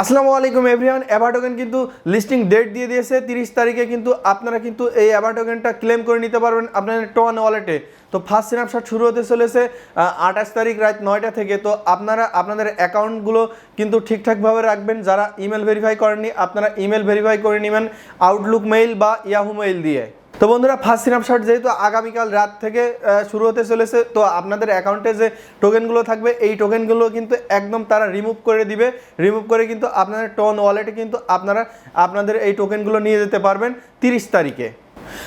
আসসালামু আলাইকুম এভরিওয়ান অ্যাভাটোকেন কিন্তু লিস্টিং ডেট দিয়ে দিয়েছে, তিরিশ তারিখে কিন্তু আপনারা কিন্তু এই অ্যাভাটোকেনটা ক্লেম করে নিতে পারবেন আপনাদের টোয়ান ওয়ালেটে তো ফার্স্ট স্ন্যাপশট শুরু হতে চলেছে আঠাশ তারিখ রাত নয়টা থেকে। তো আপনারা, আপনাদের অ্যাকাউন্টগুলো কিন্তু ঠিকঠাকভাবে রাখবেন। যারা ইমেল ভেরিফাই করেননি, আপনারা ইমেল ভেরিফাই করে নেবেন আউটলুক মেইল বা ইয়াহু মেইল দিয়ে। তো বন্ধুরা ফার্স্ট স্ন্যাপশট যেহেতু আগামীকাল রাত থেকে শুরু হতে চলেছে, তো আপনাদের অ্যাকাউন্টে যে টোকেনগুলো থাকবে, এই টোকেনগুলো কিন্তু একদম তারা রিমুভ করে দিবে। রিমুভ করে কিন্তু আপনাদের টোন ওয়ালেটে কিন্তু আপনারা, আপনাদের এই টোকেনগুলো নিয়ে যেতে পারবেন তিরিশ তারিখে।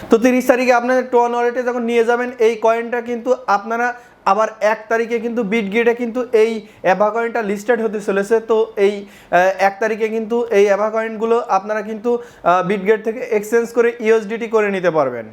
তো তিরিশ তারিখে আপনাদের টোয়ান ওয়ালেটে যখন নিয়ে যাবেন, এই কয়েনটা কিন্তু আপনারা আবার এক তারিখে কিন্তু বিট গেটে কিন্তু এই অ্যাভা কয়েনটা লিস্টেড হতে চলেছে। তো এই এক তারিখে কিন্তু এই অ্যাভা কয়েনগুলো আপনারা কিন্তু বিট গেট থেকে এক্সচেঞ্জ করে ইউএসডিটি করে নিতে পারবেন।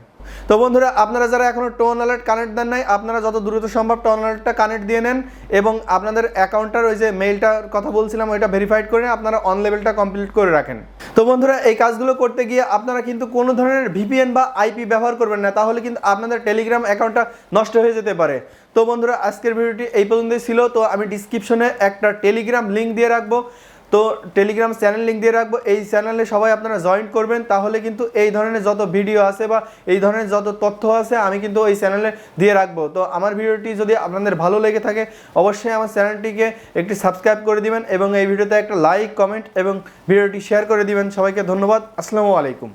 তো বন্ধুরা, আপনারা যারা এখনও টোন ওয়ালেট কানেক্ট দেন নাই, আপনারা যত দ্রুত সম্ভব টোন ওয়ালেটটা কানেক্ট দিয়ে নেন এবং আপনাদের অ্যাকাউন্টটার ওই যে মেইলটার কথা বলছিলাম, ওইটা ভেরিফাইড করে আপনারা অন লেভেলটা কমপ্লিট করে রাখেন। তো বন্ধুরা, এই কাজগুলো করতে গিয়ে আপনারা কিন্তু কোনো ধরনের ভিপিএন বা আইপি ব্যবহার করবেন না, তাহলে কিন্তু আপনাদের টেলিগ্রাম অ্যাকাউন্টটা নষ্ট হয়ে যেতে পারে। তো বন্ধুরা, আজকের ভিডিওটি এই পর্যন্তই ছিল, তো আমি ডিসক্রিপশনে একটা টেলিগ্রাম লিঙ্ক দিয়ে রাখব। তো টেলিগ্রাম চ্যানেল লিঙ্ক দিয়ে রাখব। এই চ্যানেলে সবাই আপনারা জয়েন করবেন, তাহলে কিন্তু এই ধরনের যত ভিডিও আছে বা এই ধরনের যত তথ্য আছে, আমি কিন্তু ওই চ্যানেলে দিয়ে রাখব। তো আমার ভিডিওটি যদি আপনাদের ভালো লেগে থাকে, অবশ্যই আমার চ্যানেলটিকে একটি সাবস্ক্রাইব করে দিবেন এবং এই ভিডিওতে একটা লাইক কমেন্ট এবং ভিডিওটি শেয়ার করে দিবেন। সবাইকে ধন্যবাদ। আসসালামু আলাইকুম।